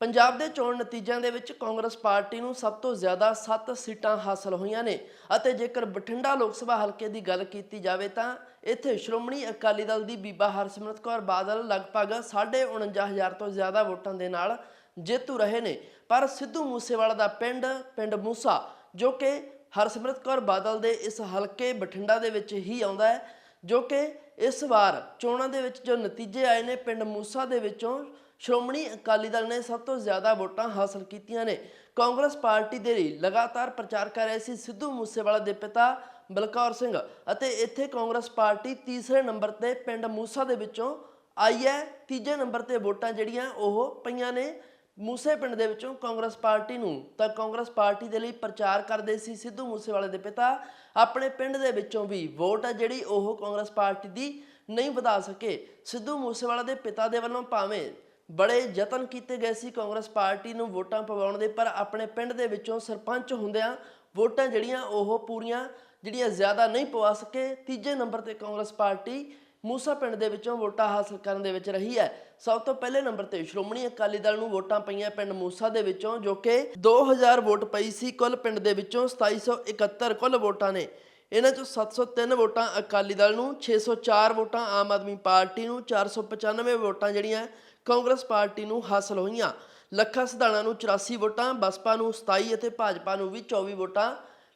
ਪੰਜਾਬ ਦੇ ਚੋਣ ਨਤੀਜਿਆਂ ਦੇ ਵਿੱਚ ਕਾਂਗਰਸ ਪਾਰਟੀ ਨੂੰ ਸਭ ਤੋਂ ਜ਼ਿਆਦਾ 7 ਸੀਟਾਂ ਹਾਸਲ ਹੋਈਆਂ ਨੇ ਅਤੇ ਜੇਕਰ ਬਠਿੰਡਾ ਲੋਕ ਸਭਾ ਹਲਕੇ ਦੀ ਗੱਲ ਕੀਤੀ ਜਾਵੇ ਤਾਂ ਇੱਥੇ ਸ਼੍ਰੋਮਣੀ ਅਕਾਲੀ ਦਲ ਦੀ ਬੀਬਾ ਹਰਸਿਮਰਤ ਕੌਰ ਬਾਦਲ ਲਗਭਗ 49500 ਤੋਂ ਜ਼ਿਆਦਾ ਵੋਟਾਂ ਦੇ ਨਾਲ ਜੇਤੂ ਰਹੇ ਨੇ। ਪਰ ਸਿੱਧੂ ਮੂਸੇਵਾਲਾ ਦਾ ਪਿੰਡ ਪਿੰਡ ਮੂਸਾ, ਜੋ ਕਿ ਹਰਸਿਮਰਤ ਕੌਰ ਬਾਦਲ ਦੇ ਇਸ ਹਲਕੇ ਬਠਿੰਡਾ ਦੇ ਵਿੱਚ ਹੀ ਆਉਂਦਾ ਹੈ, ਜੋ ਕਿ ਇਸ ਵਾਰ ਚੋਣਾਂ ਦੇ ਵਿੱਚ ਜੋ ਨਤੀਜੇ ਆਏ ਨੇ, ਪਿੰਡ ਮੂਸਾ ਦੇ ਵਿੱਚੋਂ ਸ਼੍ਰੋਮਣੀ ਅਕਾਲੀ ਦਲ ਨੇ ਸਭ ਤੋਂ ਜ਼ਿਆਦਾ ਵੋਟਾਂ ਹਾਸਲ ਕੀਤੀਆਂ ਨੇ। ਕਾਂਗਰਸ ਪਾਰਟੀ ਦੇ ਲਈ ਲਗਾਤਾਰ ਪ੍ਰਚਾਰ ਕਰ ਰਹੇ ਸੀ ਸਿੱਧੂ ਮੂਸੇਵਾਲਾ ਦੇ ਪਿਤਾ ਬਲਕੌਰ ਸਿੰਘ ਅਤੇ ਇੱਥੇ ਕਾਂਗਰਸ ਪਾਰਟੀ ਤੀਸਰੇ ਨੰਬਰ ਤੇ ਪਿੰਡ ਮੂਸਾ ਦੇ ਵਿੱਚੋਂ ਆਈ ਹੈ। ਤੀਜੇ ਨੰਬਰ ਤੇ ਵੋਟਾਂ ਜਿਹੜੀਆਂ ਉਹ ਪਈਆਂ ਨੇ। ਮੂਸੇ ਪਿੰਡ ਦੇ ਵਿੱਚੋਂ ਕਾਂਗਰਸ ਪਾਰਟੀ ਨੂੰ, ਤਾਂ ਕਾਂਗਰਸ ਪਾਰਟੀ ਦੇ ਲਈ ਪ੍ਰਚਾਰ ਕਰਦੇ ਸੀ ਸਿੱਧੂ ਮੂਸੇਵਾਲੇ ਦੇ ਪਿਤਾ। ਆਪਣੇ ਪਿੰਡ ਦੇ ਵਿੱਚੋਂ ਵੀ ਵੋਟ ਆ ਜਿਹੜੀ ਉਹ ਕਾਂਗਰਸ ਪਾਰਟੀ ਦੀ ਨਹੀਂ ਵਧਾ ਸਕੇ। ਸਿੱਧੂ ਮੂਸੇਵਾਲਾ ਦੇ ਪਿਤਾ ਦੇ ਵੱਲੋਂ ਭਾਵੇਂ ਬੜੇ ਯਤਨ ਕੀਤੇ ਗਏ ਸੀ ਕਾਂਗਰਸ ਪਾਰਟੀ ਨੂੰ ਵੋਟਾਂ ਪਵਾਉਣ ਦੇ, ਪਰ ਆਪਣੇ ਪਿੰਡ ਦੇ ਵਿੱਚੋਂ ਸਰਪੰਚ ਹੁੰਦਿਆਂ ਵੋਟਾਂ ਜਿਹੜੀਆਂ ਉਹ ਪੂਰੀਆਂ, ਜਿਹੜੀਆਂ ਜ਼ਿਆਦਾ ਨਹੀਂ ਪਵਾ ਸਕੇ। ਤੀਜੇ ਨੰਬਰ ਤੇ ਕਾਂਗਰਸ ਪਾਰਟੀ ਮੂਸਾ ਪਿੰਡ ਦੇ ਵਿੱਚੋਂ ਵੋਟਾਂ ਹਾਸਲ ਕਰਨ ਦੇ ਵਿੱਚ ਰਹੀ ਹੈ। ਸਭ ਤੋਂ ਪਹਿਲੇ ਨੰਬਰ ਤੇ ਸ਼੍ਰੋਮਣੀ ਅਕਾਲੀ ਦਲ ਨੂੰ ਵੋਟਾਂ ਪਈਆਂ ਪਿੰਡ ਮੂਸਾ ਦੇ ਵਿੱਚੋਂ, ਜੋ ਕਿ 2000 ਵੋਟ ਪਈ ਸੀ। ਕੁੱਲ ਪਿੰਡ ਦੇ ਵਿੱਚੋਂ 2771 ਕੁੱਲ ਵੋਟਾਂ ਨੇ। ਇਹਨਾਂ ਚੋਂ 703 ਵੋਟਾਂ ਅਕਾਲੀ ਦਲ ਨੂੰ 604 ਵੋਟਾਂ ਆਮ ਆਦਮੀ ਪਾਰਟੀ ਨੂੰ 495 ਵੋਟਾਂ ਜਿਹੜੀਆਂ ਕਾਂਗਰਸ ਪਾਰਟੀ ਨੂੰ ਹਾਸਲ ਹੋਈਆਂ। ਲੱਖਾ ਸਿਧਾਣਾ ਨੂੰ 84 ਵੋਟਾਂ, ਬਸਪਾ ਨੂੰ 27 ਅਤੇ ਭਾਜਪਾ ਨੂੰ ਵੀ 24 ਵੋਟਾਂ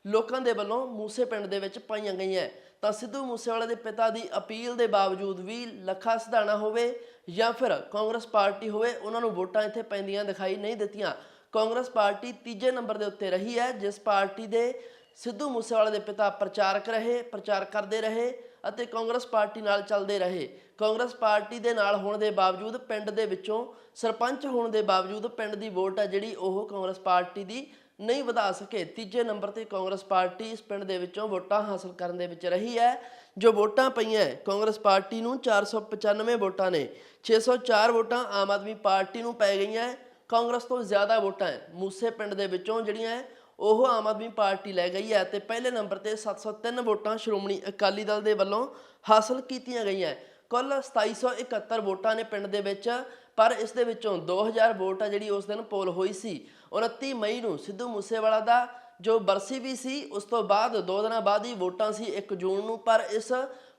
ਲੋਕਾਂ ਦੇ ਵੱਲੋਂ ਮੂਸੇ ਪਿੰਡ ਦੇ ਵਿੱਚ ਪਾਈਆਂ ਗਈਆਂ। ਤਾਂ ਸਿੱਧੂ ਮੂਸੇਵਾਲੇ ਦੇ ਪਿਤਾ ਦੀ ਅਪੀਲ ਦੇ ਬਾਵਜੂਦ ਵੀ ਲੱਖਾ ਸਿਧਾਣਾ ਹੋਵੇ ਜਾਂ ਫਿਰ ਕਾਂਗਰਸ ਪਾਰਟੀ ਹੋਵੇ, ਉਹਨਾਂ ਨੂੰ ਵੋਟਾਂ ਇੱਥੇ ਪੈਂਦੀਆਂ ਦਿਖਾਈ ਨਹੀਂ ਦਿੱਤੀਆਂ। ਕਾਂਗਰਸ ਪਾਰਟੀ ਤੀਜੇ ਨੰਬਰ ਦੇ ਉੱਤੇ ਰਹੀ ਹੈ, ਜਿਸ ਪਾਰਟੀ ਦੇ ਸਿੱਧੂ ਮੂਸੇਵਾਲੇ ਦੇ ਪਿਤਾ ਪ੍ਰਚਾਰਕ ਰਹੇ, ਪ੍ਰਚਾਰ ਕਰਦੇ ਰਹੇ ਅਤੇ ਕਾਂਗਰਸ ਪਾਰਟੀ ਨਾਲ ਚੱਲਦੇ ਰਹੇ। ਕਾਂਗਰਸ ਪਾਰਟੀ ਦੇ ਨਾਲ ਹੋਣ ਦੇ ਬਾਵਜੂਦ ਪਿੰਡ ਦੇ ਵਿੱਚੋਂ ਸਰਪੰਚ ਹੋਣ ਦੇ ਬਾਵਜੂਦ ਪਿੰਡ ਦੀ ਵੋਟ ਹੈ ਜਿਹੜੀ ਉਹ ਕਾਂਗਰਸ ਪਾਰਟੀ ਦੀ ਨਹੀਂ ਵਧਾ ਸਕੇ। ਤੀਜੇ ਨੰਬਰ ਤੇ ਕਾਂਗਰਸ ਪਾਰਟੀ ਇਸ ਪਿੰਡ ਦੇ ਵਿੱਚੋਂ ਵੋਟਾਂ ਹਾਸਲ ਕਰਨ ਦੇ ਵਿੱਚ ਰਹੀ ਹੈ। ਜੋ ਵੋਟਾਂ ਪਈਆਂ, ਕਾਂਗਰਸ ਪਾਰਟੀ ਨੂੰ 495 ਵੋਟਾਂ ਨੇ। 604 ਵੋਟਾਂ ਆਮ ਆਦਮੀ ਪਾਰਟੀ ਨੂੰ ਪੈ ਗਈਆਂ। ਕਾਂਗਰਸ ਤੋਂ ਜ਼ਿਆਦਾ ਵੋਟਾਂ ਮੂਸੇ ਪਿੰਡ ਦੇ ਵਿੱਚੋਂ ਜਿਹੜੀਆਂ ਉਹ ਆਮ ਆਦਮੀ ਪਾਰਟੀ ਲੈ ਗਈ ਹੈ ਤੇ ਪਹਿਲੇ ਨੰਬਰ ਤੇ 703 ਵੋਟਾਂ ਸ਼੍ਰੋਮਣੀ ਅਕਾਲੀ ਦਲ ਦੇ ਵੱਲੋਂ ਹਾਸਲ ਕੀਤੀਆਂ ਗਈਆਂ ਕੁੱਲ 2771 ਵੋਟਾਂ ਨੇ ਪਿੰਡ ਦੇ ਵਿੱਚ, ਪਰ ਇਸ ਦੇ ਵਿੱਚੋਂ 2000 ਵੋਟ ਆ ਜਿਹੜੀ ਉਸ ਦਿਨ ਪੋਲ ਹੋਈ ਸੀ। 29 ਮਈ ਨੂੰ ਸਿੱਧੂ ਮੂਸੇਵਾਲਾ ਦਾ ਜੋ ਬਰਸੀ ਵੀ ਸੀ, ਉਸ ਤੋਂ ਬਾਅਦ ਦੋ ਦਿਨਾਂ ਬਾਅਦ ਹੀ ਵੋਟਾਂ ਸੀ 1 ਜੂਨ ਨੂੰ, ਪਰ ਇਸ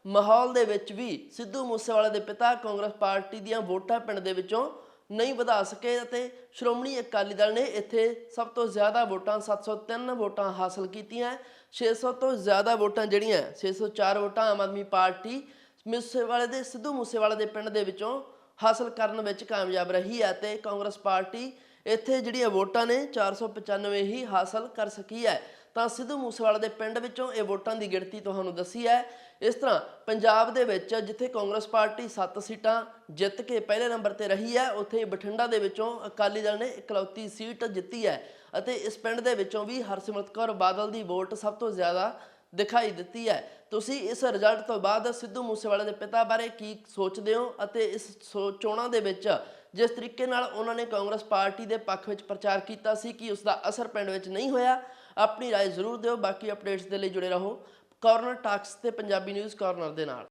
ਮਾਹੌਲ ਦੇ ਵਿੱਚ ਵੀ ਸਿੱਧੂ ਮੂਸੇਵਾਲੇ ਦੇ ਪਿਤਾ ਕਾਂਗਰਸ ਪਾਰਟੀ ਦੀਆਂ ਵੋਟਾਂ ਪਿੰਡ ਦੇ ਵਿੱਚੋਂ ਨਹੀਂ ਵਧਾ ਸਕੇ ਅਤੇ ਸ਼੍ਰੋਮਣੀ ਅਕਾਲੀ ਦਲ ਨੇ ਇੱਥੇ ਸਭ ਤੋਂ ਜ਼ਿਆਦਾ ਵੋਟਾਂ 703 ਵੋਟਾਂ ਹਾਸਲ ਕੀਤੀਆਂ 600 ਤੋਂ ਜ਼ਿਆਦਾ ਵੋਟਾਂ ਜਿਹੜੀਆਂ 604 ਵੋਟਾਂ ਆਮ ਆਦਮੀ ਪਾਰਟੀ ਮੂਸੇਵਾਲੇ ਦੇ, ਸਿੱਧੂ ਮੂਸੇਵਾਲੇ ਦੇ ਪਿੰਡ ਦੇ ਵਿੱਚੋਂ ਹਾਸਲ ਕਰਨ ਵਿੱਚ ਕਾਮਯਾਬ ਰਹੀ ਹੈ ਤੇ ਕਾਂਗਰਸ ਪਾਰਟੀ ਇੱਥੇ ਜਿਹੜੀਆਂ ਵੋਟਾਂ ਨੇ 495 ਹੀ ਹਾਸਲ ਕਰ ਸਕੀ ਹੈ। ਤਾਂ ਸਿੱਧੂ ਮੂਸੇਵਾਲੇ ਦੇ ਪਿੰਡ ਵਿੱਚੋਂ ਇਹ ਵੋਟਾਂ ਦੀ ਗਿਣਤੀ ਤੁਹਾਨੂੰ ਦੱਸੀ ਹੈ। ਇਸ ਤਰ੍ਹਾਂ ਪੰਜਾਬ ਦੇ ਵਿੱਚ ਜਿੱਥੇ ਕਾਂਗਰਸ ਪਾਰਟੀ 7 ਸੀਟਾਂ ਜਿੱਤ ਕੇ ਪਹਿਲੇ ਨੰਬਰ ਤੇ ਰਹੀ ਹੈ, ਉੱਥੇ ਬਠਿੰਡਾ ਦੇ ਵਿੱਚੋਂ ਅਕਾਲੀ ਦਲ ਨੇ ਇਕਲੌਤੀ ਸੀਟ ਜਿੱਤੀ ਹੈ ਅਤੇ ਇਸ ਪਿੰਡ ਦੇ ਵਿੱਚੋਂ ਵੀ ਹਰਸਿਮਰਤ ਕੌਰ ਬਾਦਲ ਦੀ ਵੋਟ ਸਭ ਤੋਂ ਜ਼ਿਆਦਾ ਦਿਖਾਈ ਦਿੱਤੀ ਹੈ। ਤੁਸੀਂ ਇਸ ਰਿਜ਼ਲਟ ਤੋਂ ਬਾਅਦ ਸਿੱਧੂ ਮੂਸੇਵਾਲੇ ਦੇ ਪਿਤਾ ਬਾਰੇ ਕੀ ਸੋਚਦੇ ਹੋ ਅਤੇ ਇਸ ਸੋ- ਚੋਣਾਂ ਦੇ ਵਿੱਚ ਜਿਸ ਤਰੀਕੇ ਨਾਲ ਉਹਨਾਂ ਨੇ ਕਾਂਗਰਸ ਪਾਰਟੀ ਦੇ ਪੱਖ ਵਿੱਚ ਪ੍ਰਚਾਰ ਕੀਤਾ ਸੀ ਕਿ ਉਸ ਦਾ ਅਸਰ ਪਿੰਡ ਵਿੱਚ ਨਹੀਂ ਹੋਇਆ ਆਪਣੀ رائے ਜ਼ਰੂਰ ਦਿਓ ਬਾਕੀ ਅਪਡੇਟਸ ਦੇ ਲਈ ਜੁੜੇ ਰਹੋ ਕਾਰਨਰ ਟਾਕਸ ਤੇ ਪੰਜਾਬੀ ਨਿਊਜ਼ ਕਾਰਨਰ ਦੇ ਨਾਲ